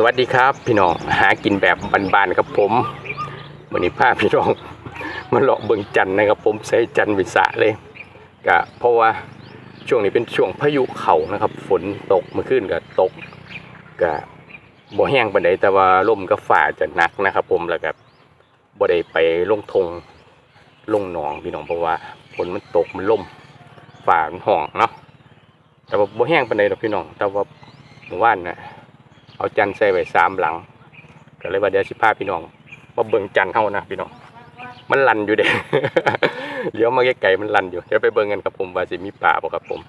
สวัสดีครับพี่น้องหากินแบบบานๆครับผมวันนี้พาพี่น้องมาเลาะเบิงจันทร์นะครับ ผมใส่จันทร์วิสาเลยก็เพราะว่าช่วงนี้เป็นช่วงพายุเข่านะครับ ฝนตกเมื่อคืนก็ตกก็บ่แห้งปานใดแต่ว่าลมก็ฝ่าจะหนักนะครับ ผมแล้วก็บ่ได้ไปลงทงลงหนองพี่น้องเพราะว่าฝนมันตกมันล่มฝ่ามันห่องเนาะแต่ว่าบ่แห้งปานใดหรอกพี่น้องแต่ว่าเมื่อวานน่ะ เอาจันใส่ไว้สามหลัง ก็เลยว่าเดี๋ยวสิพาพี่น้องมาเบิ่งจันทร์เฮานะพี่น้อง มันลันอยู่เด้เลี้ยวมาไกลๆมันลันอยู่ เดี๋ยวไปเบิ่งกันครับผมว่าสิมีป่าบ่ครับผม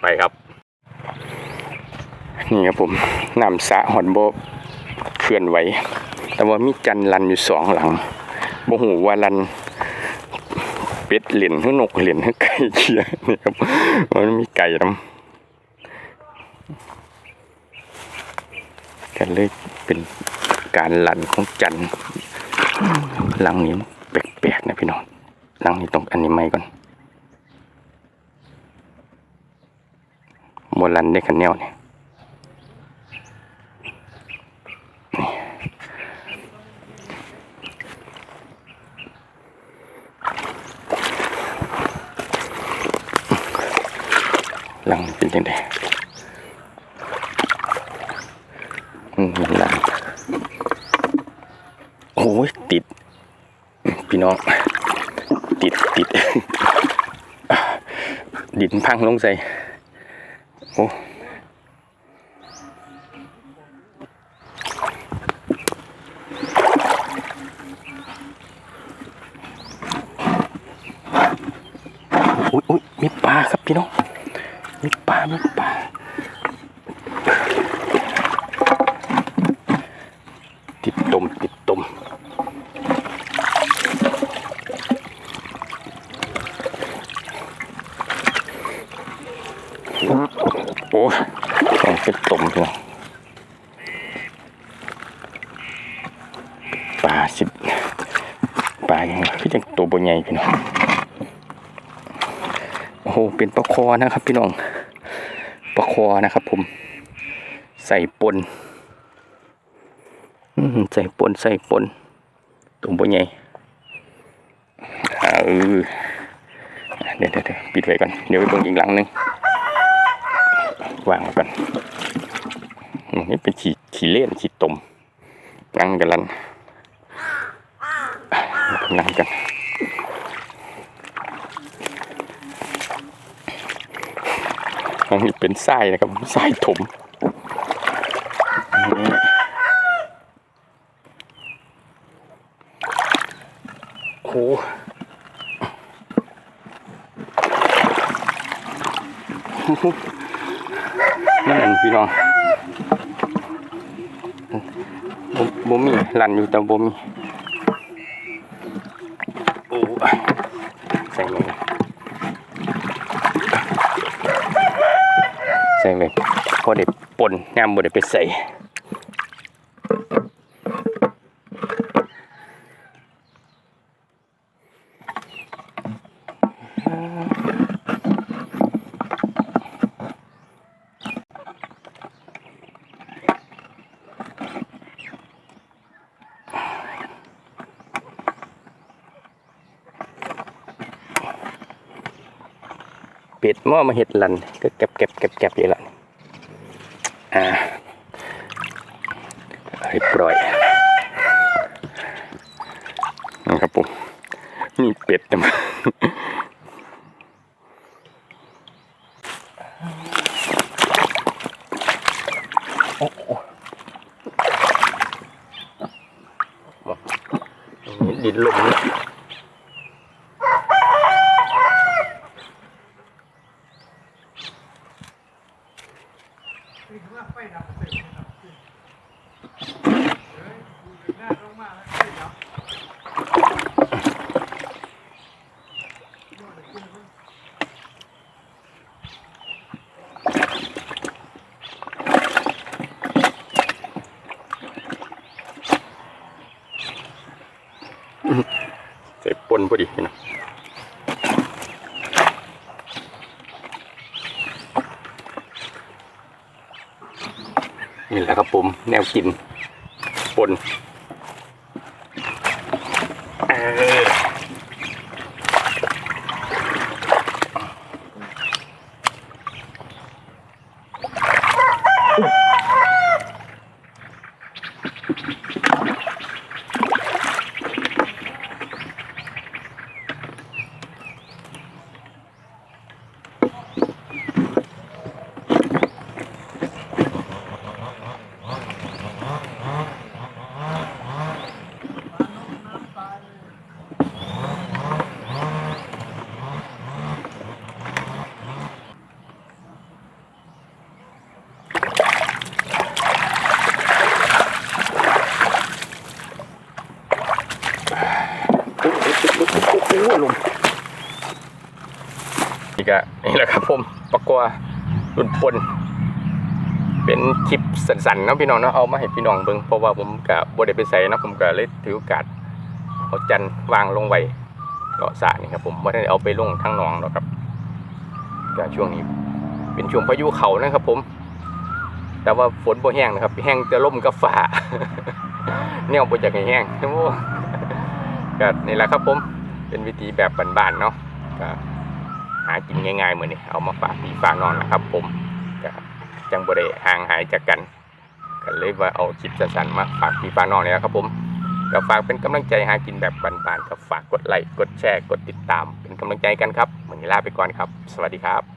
ไปครับ นี่ครับผมน้ำสะหอนโบเคลื่อนไหว แต่ว่ามีจันลันอยู่สองหลังบ่ฮู้ว่าลันเป็ดเหรียญหรือนกเหรียญหรือไก่เขียนี่ครับมันมีไก่นํ กันเลยเป็นการหลั่นของจันหลังนี้แปลกๆนะพี่น้องหลังนี้ต้องอันนี้ไม่ก่อนโมลันได้ขันแนวเนี่ยหลังเป็นยังไง อืมหลังโอ้ยติด พี่น้อง ติดติด ดินพังลงใส่ โอ้อุ๊ยอุ๊ยมีปลาครับพี่น้อง มีปลา มีปลา ติดตมติดตม โอ้ยต้องเป็นตมเนาะปลาสิปลาอย่างคือจังตัวบนใหญ่พี่น้องโอ้โหเป็นปลาคอนะครับ พี่น้องปลาคอนะครับ ผม ใส่ปนใส่ปนใส่ปนตุ่มปนใหญ่เออเดี๋ยวเดี๋ยวเดี๋ยวปิดไว้ก่อน เดี๋ยวไปเบิ่งอีกหลังหนึง วางไว้ก่อนอืมนี่เป็นขี่ขี่เล่นขี่ตมนั่งกันลันนั่งกันอันนี้เป็นทรายนะครับทรายถมอันนี้โอ้โห นั่นพี่น้องบ่บ่มีหลั่นอยู่แต่บ่มีโอ้ใส่ลงใส่ไปพอเด็ดปนงามบ่ได้ไปใส่ เป็ดหม้อมาเห็ดลันก็เก็บเก็บเก็บเก็บอยู่ละอ่าเรียบร้อยนะครับผมมีเป็ดนะมั้งโอ้โหดินลม ใส่ปนพอดีนะนี่แหละครับผม แนวกินปน โอ้ลมนี่ก็นี่แหละครับผมปะกัวรุ่นปนเป็นคลิปสั้นๆนะพี่น้องเนาะเอามาให้พี่น้องเบิ่งเพราะว่าผมกับ่ได้ไปใส่นะผมก็เลยถือโอกาสเอาจันทร์วางลงไว้เลาะสระนี่ครับผมว่าได้เอาไปลงทั้งหนองหรอกครับก็ช่วงนี้ เป็นช่วงพายุเขานะครับผม แต่ว่าฝนบ่แห้งนะครับ แห้งแต่มกับฟ้าเนี่ยบ่อยากให้แห้งโอ้ก็นี่แหละครับผม เป็นวิธีแบบบ้านๆเนาะก็หากินง่ายๆเหมือนนี่เอามาฝากพี่ฝากนอนนะครับ ผมก็จังบ่ได้ห่างหายจากกันก็เลยว่าเอาคลิปสั้นๆมาฝากพี่ฝากนอนเนี่ยครับผมก็ฝากเป็นกำลังใจหากินแบบบ้านๆก็ฝากกดไลค์กดแชร์กดติดตาม เป็นกำลังใจกันครับวันนี้ลาไปก่อนครับ สวัสดีครับ